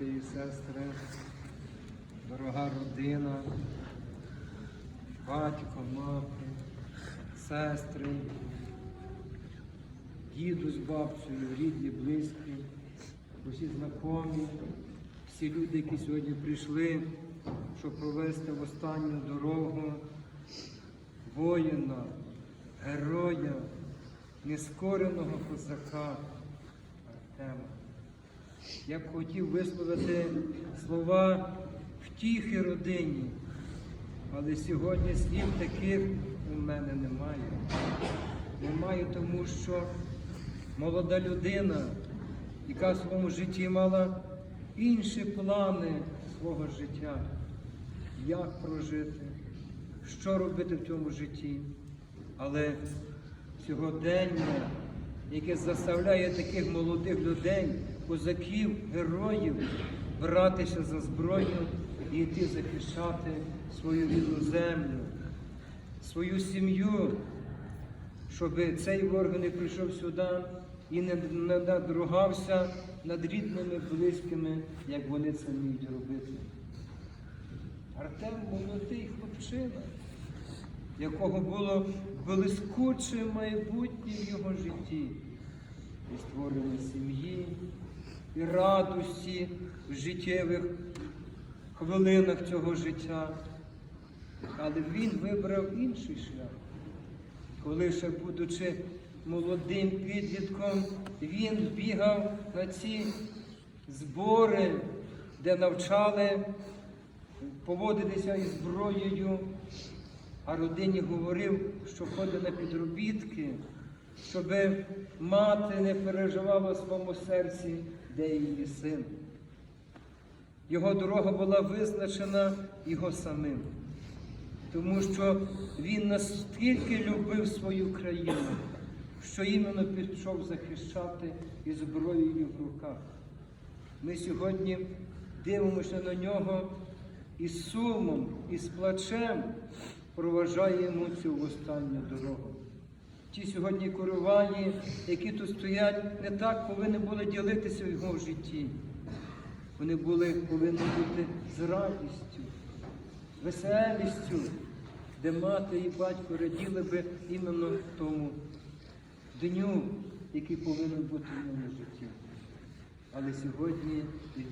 брати і сестри, дорога родина, батько, мати, сестри, діду з бабцею, рідні, близькі, усі знайомі, всі люди, які сьогодні прийшли, щоб провести в останню дорогу воїна, героя, нескореного козака Артема. Я б хотів висловити слова втіхи родині, але сьогодні слів таких у мене немає. Немає тому, що молода людина, яка в своєму житті мала інші плани свого життя, як прожити, що робити в цьому житті. Але сьогодення, яке заставляє таких молодих людей, козаків, героїв братися за зброю і йти захищати свою рідну землю, свою сім'ю, щоб цей ворог не прийшов сюди і не надругався над рідними, близькими, як вони це вміють робити. Артем молодий хлопчина, якого було блискуче майбутнє в його житті, і створення сім'ї, і радості в життєвих хвилинах цього життя. Але він вибрав інший шлях. Коли ще, будучи молодим підлітком, він бігав на ці збори, де навчали поводитися із зброєю, а родині говорив, що ходить на підробітки, щоб мати не переживала в своєму серці, де її син. Його дорога була визначена його самим, тому що він настільки любив свою країну, що іменно пішов захищати із зброєю в руках. Ми сьогодні дивимося на нього із сумом, із плачем проважаємо цю останню дорогу. Ті сьогодні короваї, які тут стоять, не так повинні були ділитися в його житті. Вони були, повинні бути з радістю, веселістю, де мати і батько раділи би іменно тому дню, який повинен бути в його житті. Але сьогодні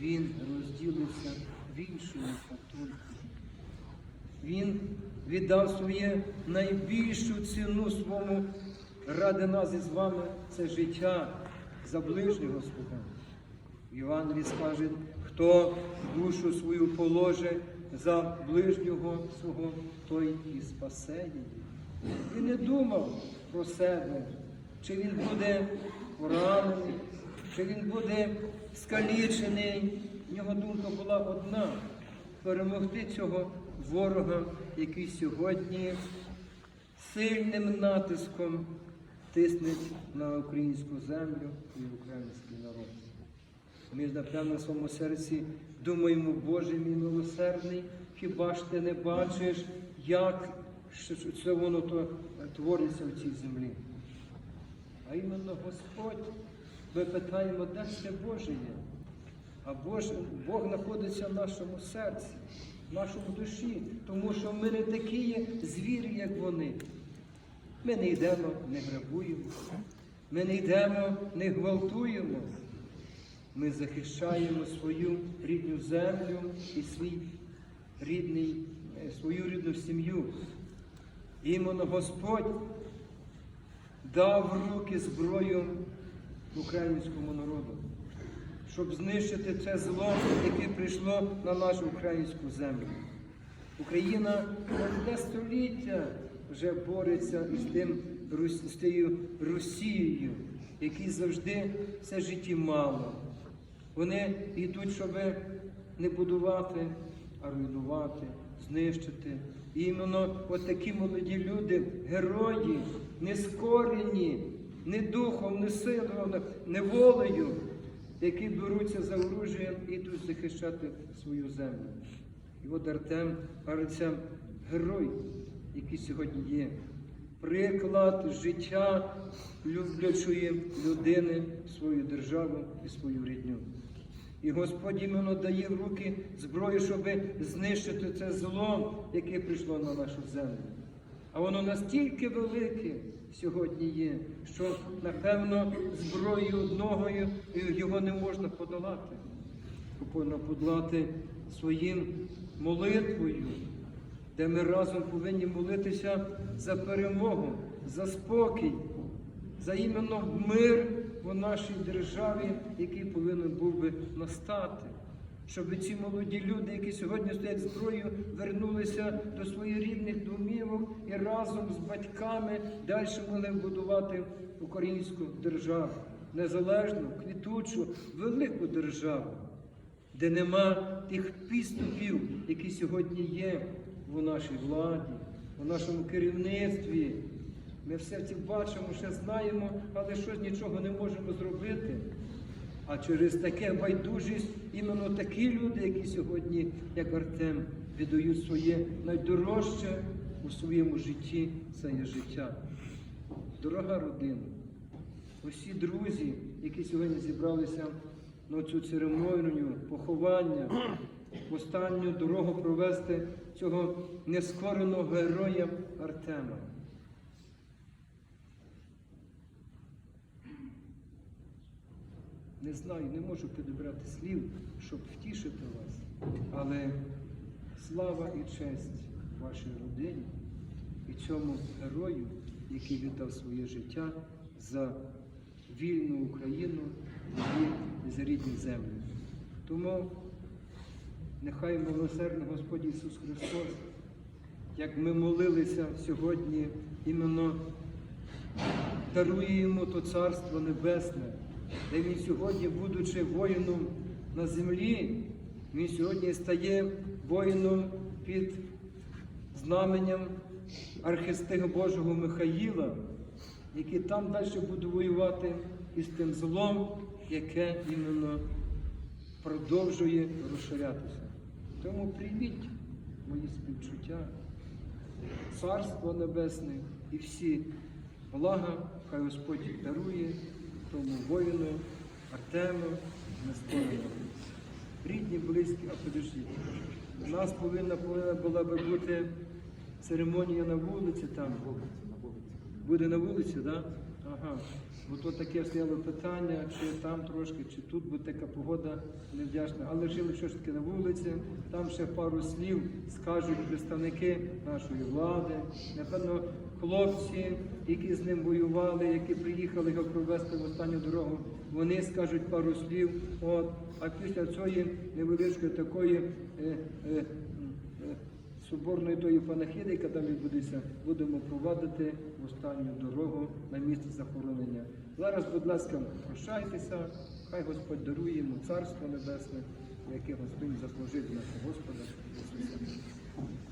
він розділився в іншому катунку. Він віддав своє найбільшу ціну своєму ради нас із вами це життя за ближнього свого. Євангелії скаже, хто душу свою положе за ближнього свого, той і спасе її. Він не думав про себе, чи він буде поранений, чи він буде скалічений. В нього думка була одна перемогти цього ворога, який сьогодні сильним натиском тиснеть на українську землю і український народ. Ми ж напевно в своєму серці думаємо, Боже мій милосердний, хіба ж ти не бачиш, як це воно то твориться в цій землі? А іменно Господь, ми питаємо, де це Боже є? А Бог знаходиться в нашому серці, нашому душі, тому що ми не такі є звірі, як вони. Ми не йдемо, не грабуємо, ми не йдемо, не гвалтуємо. Ми захищаємо свою рідну землю і свій рідний, е, свою рідну сім'ю. Іменно Господь дав руки зброю українському народу, щоб знищити це зло, яке прийшло на нашу українську землю. Україна для століття вже бореться із тим з тією Росією, якій завжди все житті мало. Вони йдуть, щоб не будувати, а руйнувати, знищити. І іменно от такі молоді люди, герої, не скорені, не духом, не силою, не волею, які беруться за оружієм і йдуть захищати свою землю. І от Артем кажеться, герой, який сьогодні є. Приклад життя люблячої людини, свою державу і свою рідню. І Господь іменно дає в руки зброю, щоб знищити це зло, яке прийшло на нашу землю. А воно настільки велике сьогодні є, що, напевно, зброєю одного його не можна подолати. Можна подолати своїм молитвою, де ми разом повинні молитися за перемогу, за спокій, за іменно мир у нашій державі, який повинен був би настати. Щоб ці молоді люди, які сьогодні стоять зброєю, вернулися до своїх рідних домівок і разом з батьками далі могли будувати українську державу, незалежну, квітучу, велику державу, де нема тих підступів, які сьогодні є у нашій владі, у нашому керівництві. Ми все це бачимо, ще знаємо, але щось нічого не можемо зробити. А через таке байдужість іменно такі люди, які сьогодні, як Артем, віддають своє найдорожче у своєму житті це є життя. Дорога родина, усі друзі, які сьогодні зібралися на цю церемонію, поховання, останню дорогу провести цього нескореного героя Артема. Не знаю, не можу підібрати слів, щоб втішити вас, але слава і честь вашій родині і цьому герою, який віддав своє життя за вільну Україну і за рідні землі. Тому нехай милосердний Господь Ісус Христос, як ми молилися сьогодні, іменно дарує йому то Царство Небесне, де він сьогодні, будучи воїном на землі, він сьогодні стає воїном під знаменем архистига Божого Михаїла, який там далі буде воювати із тим злом, яке іменно продовжує розширятися. Тому прийміть мої співчуття, Царство Небесне і всі блага, хай Господь їх дарує тому воїну Артему Несторину. Рідні, близькі, а подождіть. У нас повинна, повинна була би бути церемонія на вулиці там. Буде на вулиці, так? Да? Ага. Бо таке стояло питання, чи там трошки, чи тут буде така погода невдячна. Але жили що ж таки на вулиці, там ще пару слів скажуть представники нашої влади, напевно, хлопці, які з ним воювали, які приїхали його провести в останню дорогу, вони скажуть пару слів. От, а після цієї невеличкої такої. Е, е, Соборної тої панахиди, яка там відбудеться, будемо провадити в останню дорогу на місце захоронення. Зараз, будь ласка, прощайтеся, хай Господь дарує йому Царство Небесне, яке Господь заслужив нашого Господа Ісуса.